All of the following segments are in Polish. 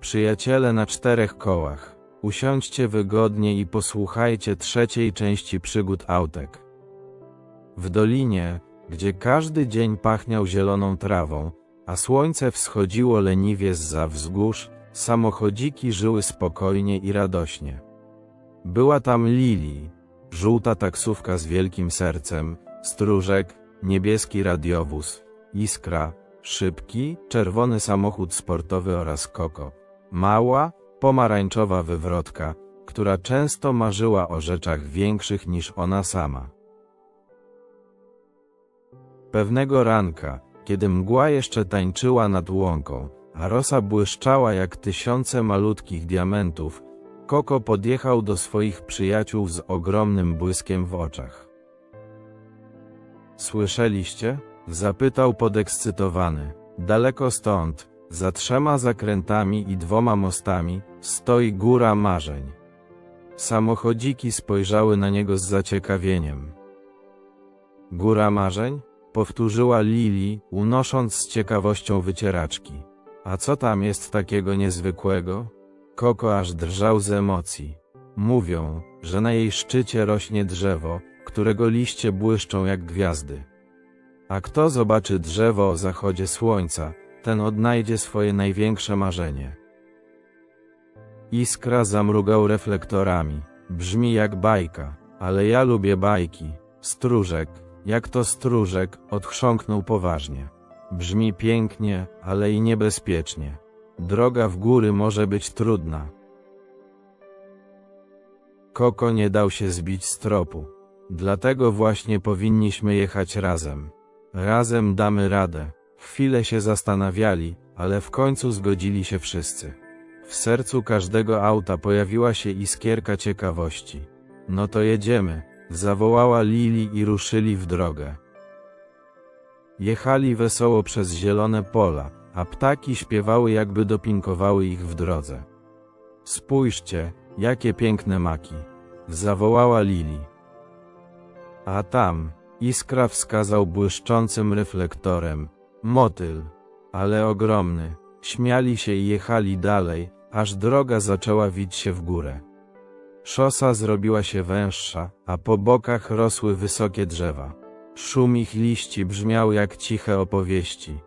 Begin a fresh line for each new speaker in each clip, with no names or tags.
Przyjaciele na czterech kołach, usiądźcie wygodnie i posłuchajcie trzeciej części przygód Autek. W dolinie, gdzie każdy dzień pachniał zieloną trawą, a słońce wschodziło leniwie zza wzgórz, samochodziki żyły spokojnie i radośnie. Była tam Lili, żółta taksówka z wielkim sercem, stróżek, niebieski radiowóz, iskra, szybki, czerwony samochód sportowy oraz koko. Mała, pomarańczowa wywrotka, która często marzyła o rzeczach większych niż ona sama. Pewnego ranka, kiedy mgła jeszcze tańczyła nad łąką, a rosa błyszczała jak tysiące malutkich diamentów, Koko podjechał do swoich przyjaciół z ogromnym błyskiem w oczach. Słyszeliście? Zapytał podekscytowany. Daleko stąd, za trzema zakrętami i dwoma mostami, stoi góra marzeń. Samochodziki spojrzały na niego z zaciekawieniem. Góra marzeń? Powtórzyła Lili, unosząc z ciekawością wycieraczki. A co tam jest takiego niezwykłego? Koko aż drżał z emocji. Mówią, że na jej szczycie rośnie drzewo, którego liście błyszczą jak gwiazdy. A kto zobaczy drzewo o zachodzie słońca, ten odnajdzie swoje największe marzenie. Iskra zamrugał reflektorami. Brzmi jak bajka, ale ja lubię bajki. Stróżek, jak to stróżek, odchrząknął poważnie. Brzmi pięknie, ale i niebezpiecznie. Droga w góry może być trudna. Koko nie dał się zbić z tropu. Dlatego właśnie powinniśmy jechać razem. Razem damy radę. Chwilę się zastanawiali, ale w końcu zgodzili się wszyscy. W sercu każdego auta pojawiła się iskierka ciekawości. No to jedziemy, zawołała Lili i ruszyli w drogę. Jechali wesoło przez zielone pola, a ptaki śpiewały jakby dopinkowały ich w drodze. Spójrzcie, jakie piękne maki! Zawołała Lili. A tam, iskra wskazał błyszczącym reflektorem. Motyl, ale ogromny. Śmiali się i jechali dalej, aż droga zaczęła wić się w górę. Szosa zrobiła się węższa, a po bokach rosły wysokie drzewa. Szum ich liści brzmiał jak ciche opowieści.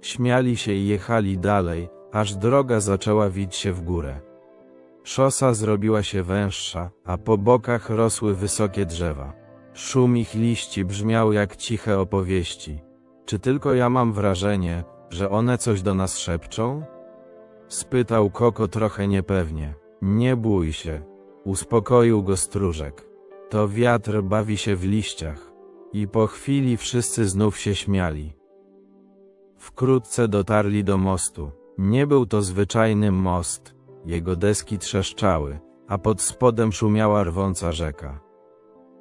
Śmiali się i jechali dalej, aż droga zaczęła wić się w górę. Szosa zrobiła się węższa, a po bokach rosły wysokie drzewa. Szum ich liści brzmiał jak ciche opowieści. Czy tylko ja mam wrażenie, że one coś do nas szepczą? Spytał Koko trochę niepewnie. Nie bój się. Uspokoił go stróżek. To wiatr bawi się w liściach. I po chwili wszyscy znów się śmiali. Wkrótce dotarli do mostu. Nie był to zwyczajny most. Jego deski trzeszczały, a pod spodem szumiała rwąca rzeka.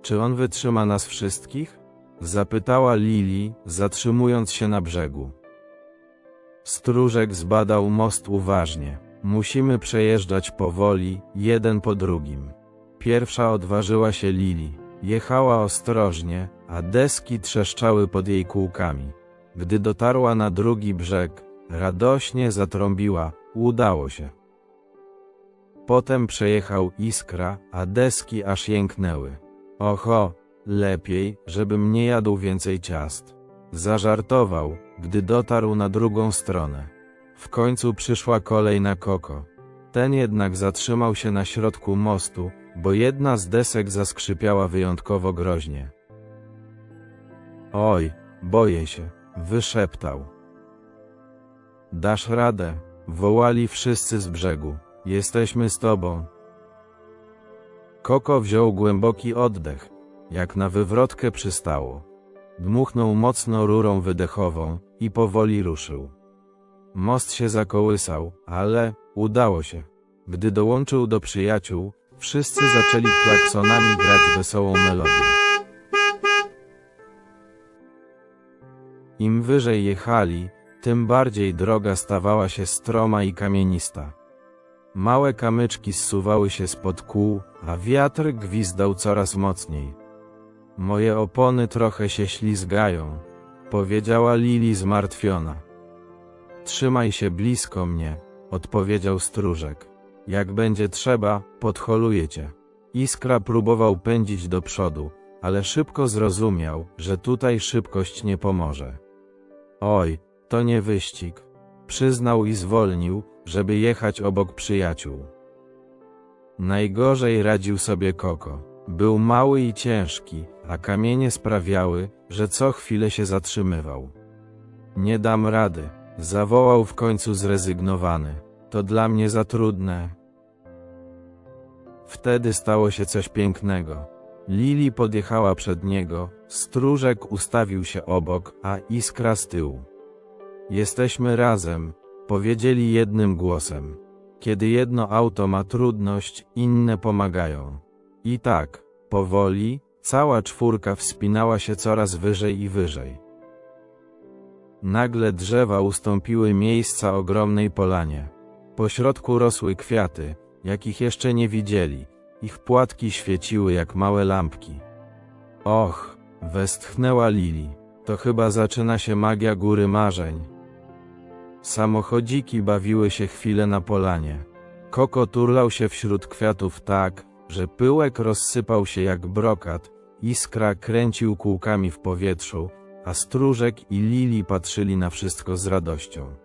Czy on wytrzyma nas wszystkich? Zapytała Lili, zatrzymując się na brzegu. Stróżek zbadał most uważnie. Musimy przejeżdżać powoli, jeden po drugim. Pierwsza odważyła się Lili. Jechała ostrożnie, a deski trzeszczały pod jej kółkami. Gdy dotarła na drugi brzeg, radośnie zatrąbiła, udało się. Potem przejechał iskra, a deski aż jęknęły. Oho, lepiej, żebym nie jadł więcej ciast. Zażartował, gdy dotarł na drugą stronę. W końcu przyszła kolej na Koko. Ten jednak zatrzymał się na środku mostu, bo jedna z desek zaskrzypiała wyjątkowo groźnie. Oj, boję się, wyszeptał. Dasz radę, wołali wszyscy z brzegu. Jesteśmy z tobą. Koko wziął głęboki oddech, jak na wywrotkę przystało. Dmuchnął mocno rurą wydechową i powoli ruszył. Most się zakołysał, ale udało się. Gdy dołączył do przyjaciół, wszyscy zaczęli klaksonami grać wesołą melodię. Im wyżej jechali, tym bardziej droga stawała się stroma i kamienista. Małe kamyczki zsuwały się spod kół, a wiatr gwizdał coraz mocniej. Moje opony trochę się ślizgają, powiedziała Lili zmartwiona. Trzymaj się blisko mnie, odpowiedział stróżek. Jak będzie trzeba, podholujecie. Iskra próbował pędzić do przodu, ale szybko zrozumiał, że tutaj szybkość nie pomoże. Oj, to nie wyścig. Przyznał i zwolnił, żeby jechać obok przyjaciół. Najgorzej radził sobie Koko. Był mały i ciężki, a kamienie sprawiały, że co chwilę się zatrzymywał. Nie dam rady, zawołał w końcu zrezygnowany. To dla mnie za trudne. Wtedy stało się coś pięknego. Lili podjechała przed niego, stróżek ustawił się obok, a iskra z tyłu. Jesteśmy razem, powiedzieli jednym głosem. Kiedy jedno auto ma trudność, inne pomagają. I tak, powoli, cała czwórka wspinała się coraz wyżej i wyżej. Nagle drzewa ustąpiły miejsca ogromnej polanie. Po środku rosły kwiaty, jakich jeszcze nie widzieli. Ich płatki świeciły jak małe lampki. Och, westchnęła Lili. To chyba zaczyna się magia góry marzeń. Samochodziki bawiły się chwilę na polanie. Koko turlał się wśród kwiatów tak, że pyłek rozsypał się jak brokat, iskra kręcił kółkami w powietrzu, a stróżek i Lili patrzyli na wszystko z radością.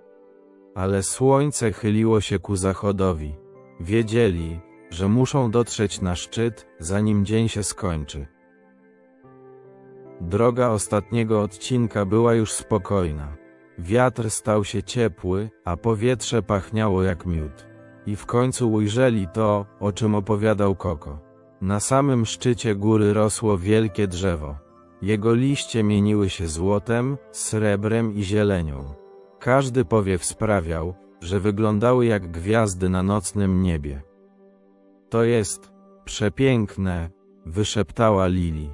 Ale słońce chyliło się ku zachodowi. Wiedzieli, że muszą dotrzeć na szczyt, zanim dzień się skończy. Droga ostatniego odcinka była już spokojna. Wiatr stał się ciepły, a powietrze pachniało jak miód. I w końcu ujrzeli to, o czym opowiadał Koko. Na samym szczycie góry rosło wielkie drzewo. Jego liście mieniły się złotem, srebrem i zielenią. Każdy powiew sprawiał, że wyglądały jak gwiazdy na nocnym niebie. To jest przepiękne, wyszeptała Lili.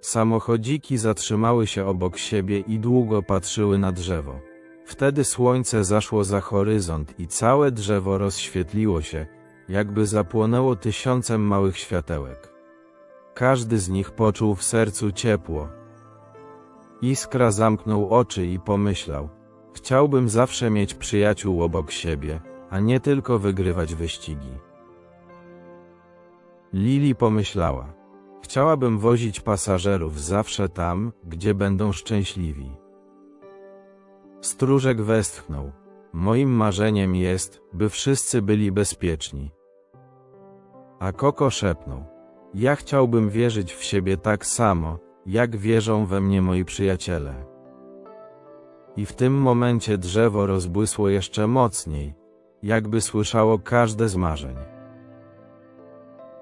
Samochodziki zatrzymały się obok siebie i długo patrzyły na drzewo. Wtedy słońce zaszło za horyzont i całe drzewo rozświetliło się, jakby zapłonęło tysiącem małych światełek. Każdy z nich poczuł w sercu ciepło. Iskra zamknął oczy i pomyślał: Chciałbym zawsze mieć przyjaciół obok siebie, a nie tylko wygrywać wyścigi. Lili pomyślała: Chciałabym wozić pasażerów zawsze tam, gdzie będą szczęśliwi. Stróżek westchnął. Moim marzeniem jest, by wszyscy byli bezpieczni. A Koko szepnął. Ja chciałbym wierzyć w siebie tak samo, jak wierzą we mnie moi przyjaciele. I w tym momencie drzewo rozbłysło jeszcze mocniej, jakby słyszało każde z marzeń.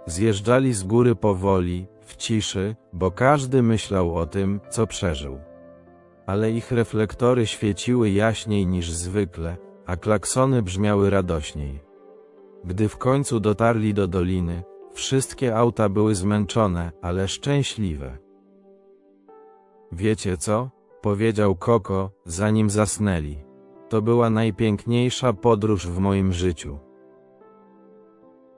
Zjeżdżali z góry powoli, w ciszy, bo każdy myślał o tym, co przeżył. Ale ich reflektory świeciły jaśniej niż zwykle, a klaksony brzmiały radośniej. Gdy w końcu dotarli do doliny, wszystkie auta były zmęczone, ale szczęśliwe. Wiecie co? powiedział Koko, zanim zasnęli. To była najpiękniejsza podróż w moim życiu.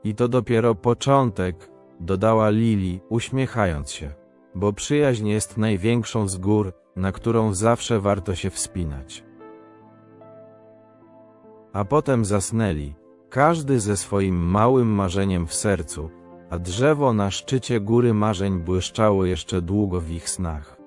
I to dopiero początek, dodała Lili, uśmiechając się, bo przyjaźń jest największą z gór, na którą zawsze warto się wspinać. A potem zasnęli, każdy ze swoim małym marzeniem w sercu, a drzewo na szczycie góry marzeń błyszczało jeszcze długo w ich snach.